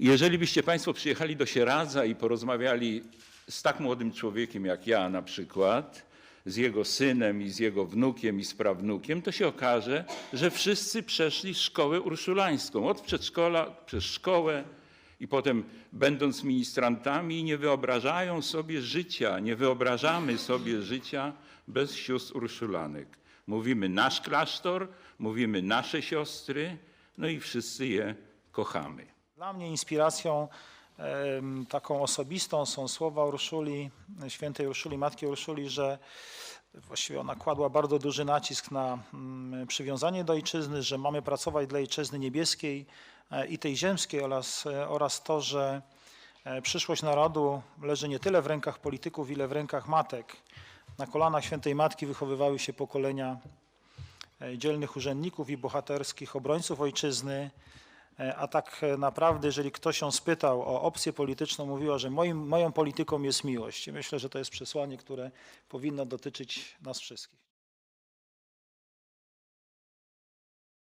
Jeżeli byście Państwo przyjechali do Sieradza i porozmawiali z tak młodym człowiekiem jak ja na przykład, z jego synem i z jego wnukiem i z prawnukiem, to się okaże, że wszyscy przeszli szkołę urszulańską, od przedszkola przez szkołę i potem będąc ministrantami nie wyobrażają sobie życia, nie wyobrażamy sobie życia bez sióstr urszulanek. Mówimy nasz klasztor, mówimy nasze siostry, no i wszyscy je kochamy. Dla mnie inspiracją taką osobistą są słowa Urszuli, świętej Urszuli, matki Urszuli, że właściwie ona kładła bardzo duży nacisk na mm, przywiązanie do ojczyzny, że mamy pracować dla ojczyzny niebieskiej e, i tej ziemskiej oraz, e, oraz to, że e, przyszłość narodu leży nie tyle w rękach polityków, ile w rękach matek. Na kolanach świętej matki wychowywały się pokolenia dzielnych urzędników i bohaterskich obrońców ojczyzny. E, A tak e, naprawdę, jeżeli ktoś ją spytał o opcję polityczną, mówiła, że moim, moją polityką jest miłość. I myślę, że to jest przesłanie, które powinno dotyczyć nas wszystkich.